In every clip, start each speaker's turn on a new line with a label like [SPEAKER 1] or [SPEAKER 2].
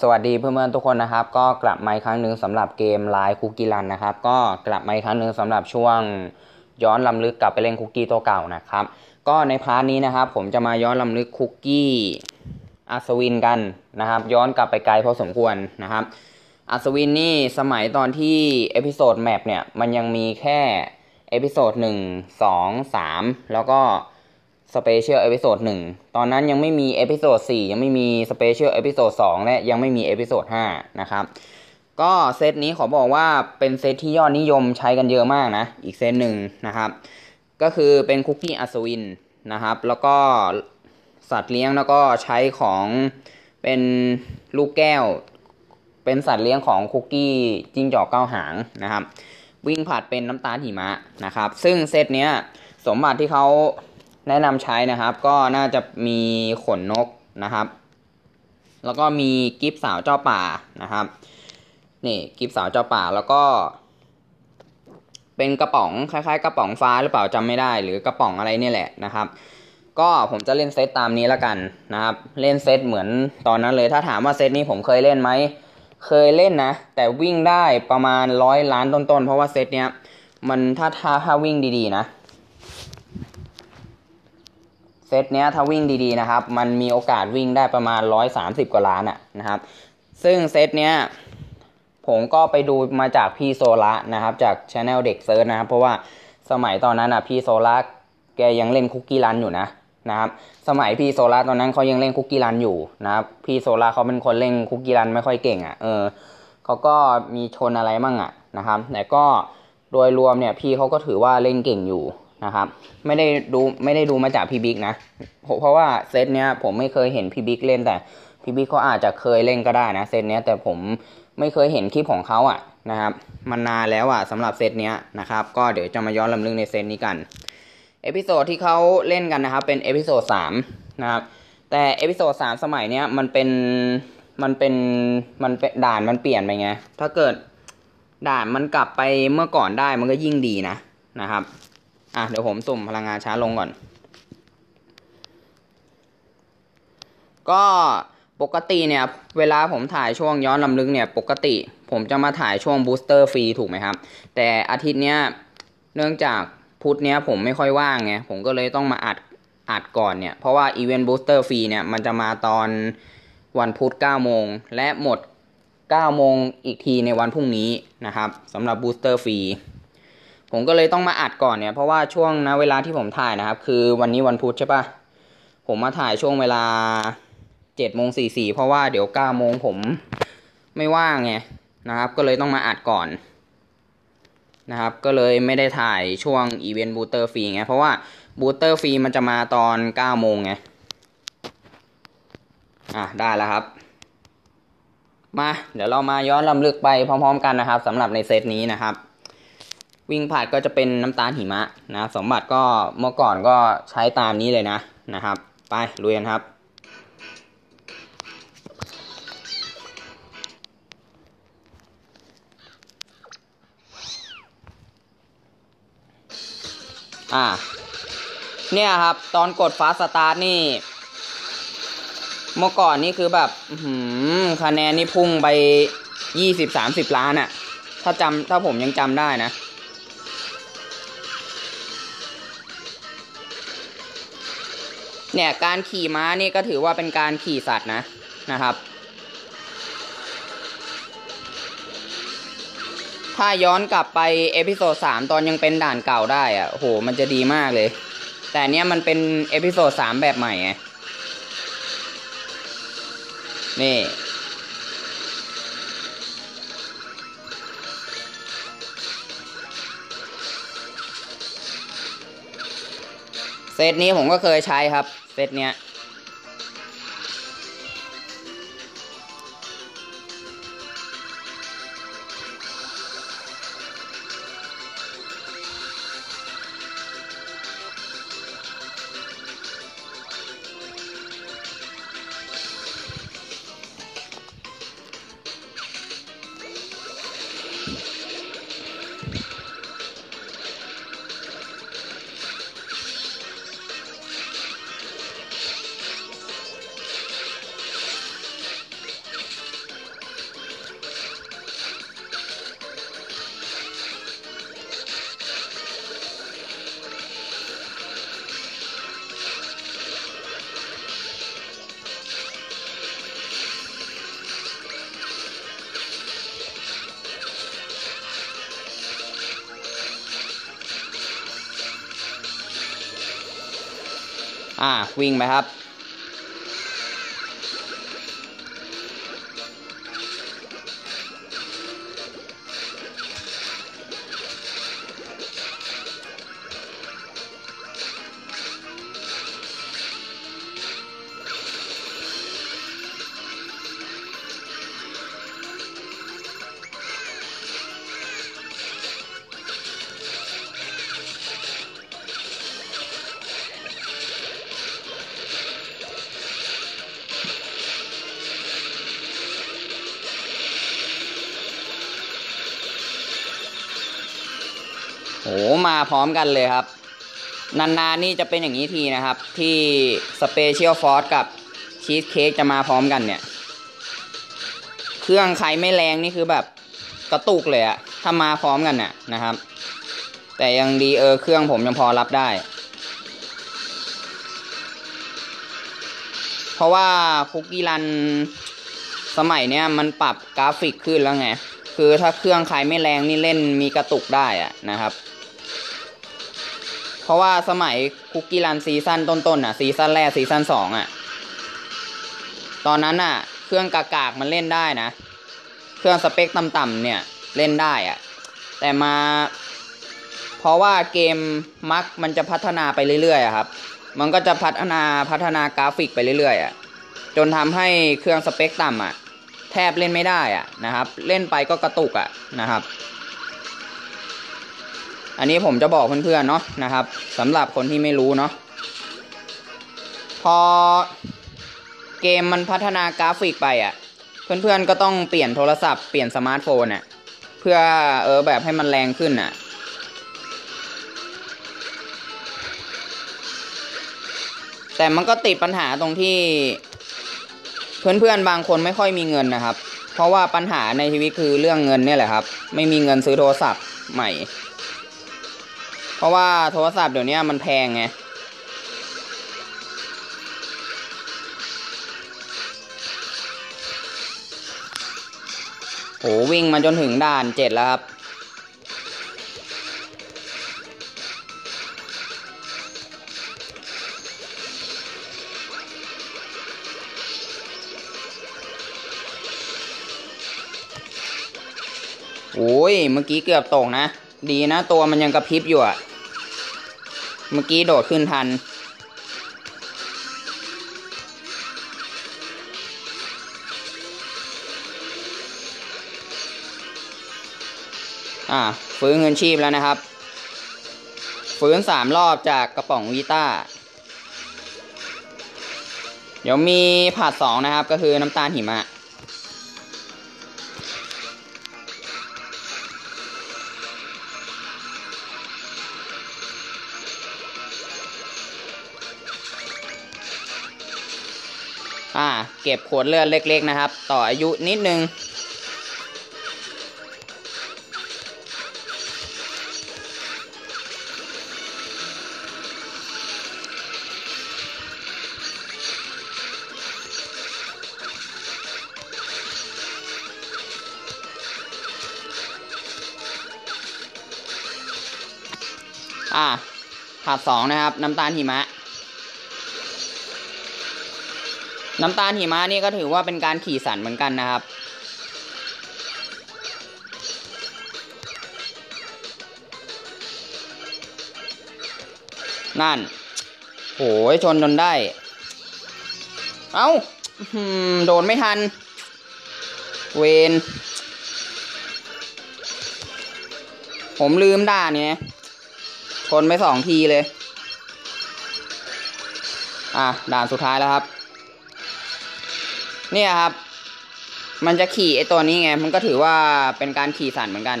[SPEAKER 1] สวัสดีเพื่อนๆทุกคนนะครับ ก็กลับมาอีกครั้งหนึ่งสำหรับเกมไลน์คุกกี้รันนะครับ ก็กลับมาอีกครั้งหนึ่งสำหรับช่วงย้อนลำลึกกลับไปเล่นคุกกี้ตัวเก่านะครับ ก็ในพาร์ทนี้นะครับ ผมจะมาย้อนลำลึกคุกกี้อัศวินกันนะครับ ย้อนกลับไปไกลพอสมควรนะครับ อัศวินนี่สมัยตอนที่เอพิโซดแมปเนี่ยมันยังมีแค่เอพิโซดหนึ่งสองสามแล้วก็ สเปเชียลเอพิโซดหนึ่งตอนนั้นยังไม่มีเอพิโซดสี่ยังไม่มีสเปเชียลเอพิโซดสองและยังไม่มีเอพิโซดห้านะครับ ก็เซตนี้ขอบอกว่าเป็นเซตที่ยอดนิยมใช้กันเยอะมากนะ อีกเซตหนึ่งนะครับ ก็คือเป็นคุกกี้อัศวินนะครับ แล้วก็สัตว์เลี้ยงแล้วก็ใช้ของเป็นลูกแก้ว เป็นสัตว์เลี้ยงของคุกกี้จิ้งจอกเก้าหางนะครับ วิ่งผัดเป็นน้ำตาลหิมะนะครับ ซึ่งเซตเนี้ยสมบัติที่เขา แนะนำใช้นะครับ ก็น่าจะมีขนนกนะครับ แล้วก็มีกิฟสาวเจ้าป่านะครับนี่กิฟสาวเจ้าป่าแล้วก็ เป็นกระป๋องคล้ายๆ กระป๋องฟ้าหรือเปล่าจำไม่ได้ หรือกระป๋องอะไรนี่แหละนะครับ ก็ผมจะเล่นเซตตามนี้แล้วกันนะครับ เล่นเซตเหมือนตอนนั้นเลยถ้าถามว่าเซตนี้ผมเคยเล่นไหมเคยเล่นนะ แต่วิ่งได้ประมาณร้อยล้านต้นๆ เพราะว่าเซตเนี้ยมันถ้าถ้าถ้าวิ่งดีๆนะ เซตเนี้ยถ้าวิ่งดีๆนะครับ มันมีโอกาสวิ่งได้ประมาณร้อยสามสิบกว่าล้านอะนะครับ ซึ่งเซตเนี้ยผมก็ไปดูมาจากพี่โซละนะครับ จากช anel เด็กเซิร์ชนะครับ เพราะว่าสมัยตอนนั้นอะพี่โซละแกยังเล่นคุกกี้รันอยู่นะนะครับ สมัยพี่โซละตอนนั้นเขายังเล่นคุกกี้รันอยู่นะครับ พี่โซละเขาเป็นคนเล่นคุกกี้รันไม่ค่อยเก่งอะ เออเขาก็มีชนอะไรมั่งอะนะครับ แต่ก็โดยรวมเนี่ยพี่เขาก็ถือว่าเล่นเก่งอยู่ นะครับ ไม่ได้ดูไม่ได้ดูมาจากพี่บิ๊กนะเพราะว่าเซตเนี้ยผมไม่เคยเห็นพี่บิ๊กเล่นแต่พี่บิ๊กเขาอาจจะเคยเล่นก็ได้นะเซตเนี้ยแต่ผมไม่เคยเห็นคลิปของเขาอะนะครับมันนานแล้วอะสำหรับเซตเนี้ยนะครับก็เดี๋ยวจะมาย้อนลำลึกในเซตนี้กันเอพิโซดที่เขาเล่นกันนะครับเป็นเอพิโซดสามนะครับแต่เอพิโซดสามสมัยเนี้ยมันเป็นมันเป็นมันเป็นด่านมันเปลี่ยนไปไงถ้าเกิดด่านมันกลับไปเมื่อก่อนได้มันก็ยิ่งดีนะนะครับ อะเดี๋ยวผมสุ่มพลังงานช้าลงก่อน ก็ปกติเนี่ยเวลาผมถ่ายช่วงย้อนลำลึกเนี่ยปกติ ผมจะมาถ่ายช่วงบูสเตอร์ฟรีถูกไหมครับ แต่อาทิตย์เนี้ยเนื่องจากพุธเนี้ยผมไม่ค่อยว่างไงผมก็เลยต้องมาอัดอัดก่อนเนี่ยเพราะว่าอีเวนต์บูสเตอร์ฟรีเนี่ยมันจะมาตอนวันพุธ9โมงและหมด9โมงอีกทีในวันพรุ่งนี้นะครับสำหรับบูสเตอร์ฟรี ผมก็เลยต้องมาอัดก่อนเนี่ยเพราะว่าช่วงนะเวลาที่ผมถ่ายนะครับ คือวันนี้วันพุธใช่ปะผมมาถ่ายช่วงเวลาเจ็ดโมงสี่สี่เพราะว่าเดี๋ยวเก้าโมงผมไม่ว่างไงนะครับ ก็เลยต้องมาอัดก่อนนะครับ ก็เลยไม่ได้ถ่ายช่วงอีเวนต์บูเตอร์ฟรีไงเพราะว่าบูเตอร์ฟรีมันจะมาตอนเก้าโมงไงอะได้แล้วครับ มาเดี๋ยวเรามาย้อนลำลึกไปพร้อม ๆ กันนะครับสำหรับในเซตนี้นะครับ วิ่งผ่านก็จะเป็นน้ำตาลหิมะนะสมบัติก็เมื่อก่อนก็ใช้ตามนี้เลยนะนะครับ ไปลุยกันครับ อ่า เนี่ยครับตอนกดฟ้าสตาร์ทนี่ เมื่อก่อนนี่คือแบบคะแนนนี่พุ่งไปยี่สิบสามสิบล้านอะถ้าจำถ้าผมยังจำได้นะ เนี่ยการขี่ม้านี่ก็ถือว่าเป็นการขี่สัตว์นะนะครับ ถ้าย้อนกลับไปเอพิโซดสามตอนยังเป็นด่านเก่าได้อะโหมันจะดีมากเลย แต่เนี้ยมันเป็นเอพิโซดสามแบบใหม่ไงนี่ ตนี้ผมก็เคยใช้ครับ เซตเนี้ย อ่าวิ่งไปครับ มาพร้อมกันเลยครับ นานๆนี่จะเป็นอย่างนี้ทีนะครับ ที่สเปเชียลฟอร์สกับชีสเค้กจะมาพร้อมกันเนี่ย เครื่องใครไม่แรงนี่คือแบบกระตุกเลยอะถ้ามาพร้อมกันน่ะนะครับ แต่ยังดีเออเครื่องผมยังพอรับได้ เพราะว่าคุกกี้รันสมัยเนี้ยมันปรับกราฟิกขึ้นแล้วไง คือถ้าเครื่องใครไม่แรงนี่เล่นมีกระตุกได้อะนะครับ เพราะว่าสมัยคุกกี้รันซีซั่นต้นๆอะซีซั่นแรกซีซั่นสองอะ ตอนนั้นอะ เครื่องกากๆมันเล่นได้นะ เครื่องสเปคต่ำๆเนี่ยเล่นได้อะ แต่มา เพราะว่าเกมมักมันจะพัฒนาไปเรื่อยๆครับ มันก็จะพัฒนาพัฒนากราฟิกไปเรื่อยๆอะจนทำให้เครื่องสเปคต่ำอะ แทบเล่นไม่ได้อะนะครับ เล่นไปก็กระตุกอะนะครับ อันนี้ผมจะบอกเพื่อนๆเนาะนะครับสำหรับคนที่ไม่รู้เนาะพอเกมมันพัฒนากราฟิกไปอะ่ะ เพื่อนๆก็ต้องเปลี่ยนโทรศัพท์เปลี่ยนสมาร์ทโฟนอะเพื่อเออแบบให้มันแรงขึ้นอะแต่มันก็ติดปัญหาตรงที่เพื่อนๆบางคนไม่ค่อยมีเงินนะครับ เพราะว่าปัญหาในชีวิตคือเรื่องเงินเนี่ยแหละครับ ไม่มีเงินซื้อโทรศัพท์ใหม่ ราะว่าโทรศัพท์เดี๋ยวนี้มันแพงไงโหวิ่งมาจนถึงด่านเจ็ดแล้วครับ โอ้ย เมื่อกี้เกือบตกนะ ดีนะตัวมันยังกระพริบอยู่อะ เมื่อกี้โดดขึ้นทัน อ่าฟื้นเงินชีพแล้วนะครับ ฟื้นสามรอบจากกระป๋องวีต้า เดี๋ยวมีผัดสองนะครับ ก็คือน้ำตาลหิมะ อ่า เก็บขวดเลือดเล็ก ๆ นะครับ ต่ออายุนิดนึง อ่าผัดสองนะครับ น้ำตาลหิมะ น้ำตาลหิมะนี่ก็ถือว่าเป็นการขี่สันเหมือนกันนะครับ นั่นโหยชนจนได้ เอา้าโดนไม่ทัน เวนผมลืมด่านนี่ชนไปสองทีเลย อะ ด่านสุดท้ายแล้วครับ เนี่ยครับ มันจะขี่ไอตัวนี้ไง มันก็ถือว่าเป็นการขี่สันเหมือนกัน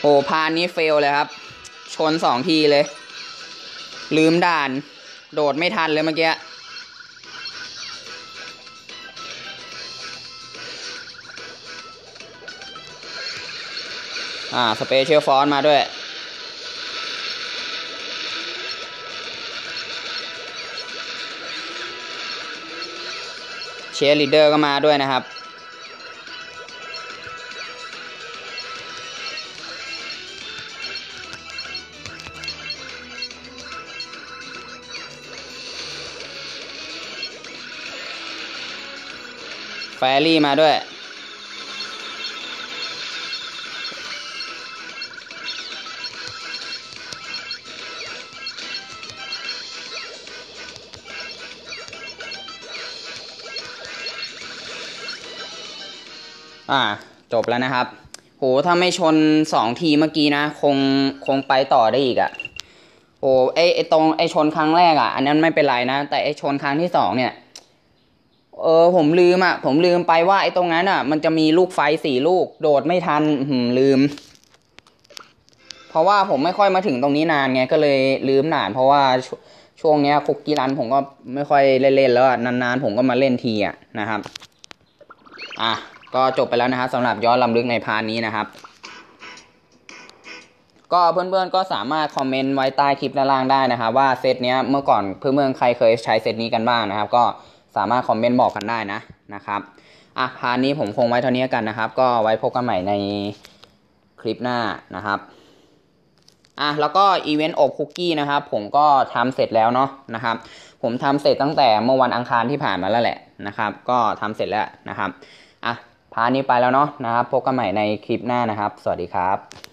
[SPEAKER 1] โอ้พานนี้เฟลเลยครับ ชนสองทีเลย ลืมด่าน โดดไม่ทันเลยเมื่อกี้อ่า สเปเชียลฟอนมาด้วย สลีเดอร์ก็มาด้วยนะครับ แฟรี่มาด้วย อ่า จบแล้วนะครับ โห ถ้าไม่ชนสองทีเมื่อกี้นะ คงคงไปต่อได้อีกอะ่ะ โอ้ไอไอตรงไอชนครั้งแรกอะ่ะ อันนั้นไม่เป็นไรนะ แต่ไอชนครั้งที่สองเนี่ย เออ ผมลืมอะ่ะ ผมลืมไปว่าไอตรงนั้นอะ่ะ มันจะมีลูกไฟสี่ลูก โดดไม่ทันหืมลืม เพราะว่าผมไม่ค่อยมาถึงตรงนี้นานไง ก็เลยลืมนาน เพราะว่าช่วงเนี้ยคุกกี้รันผมก็ไม่ค่อยเล่นๆแล้วอะนานๆผมก็มาเล่นทีอะนะครับ อะ ก็จบไปแล้วนะครับสำหรับย้อนลำลึกในพาร์ทนี้นะครับ ก็เพื่อนๆก็สามารถคอมเมนต์ไว้ใต้คลิปด้านล่างได้นะครับว่าเซตเนี้ยเมื่อก่อนเพื่อนๆใครเคยใช้เซตนี้กันบ้างนะครับ ก็สามารถคอมเมนต์บอกกันได้นะนะครับอะพาร์ทนี้ผมคงไว้เท่านี้กันนะครับ ก็ไว้พบกันใหม่ในคลิปหน้านะครับอะแล้วก็อีเวนต์อบคุกกี้นะครับผมก็ทำเสร็จแล้วเนาะนะครับ ผมทำเสร็จตั้งแต่เมื่อวันอังคารที่ผ่านมาแล้วแหละนะครับ ก็ทำเสร็จแล้วนะครับ พาร์ทนี้ไปแล้วเนาะนะครับ พบกันใหม่ในคลิปหน้านะครับ สวัสดีครับ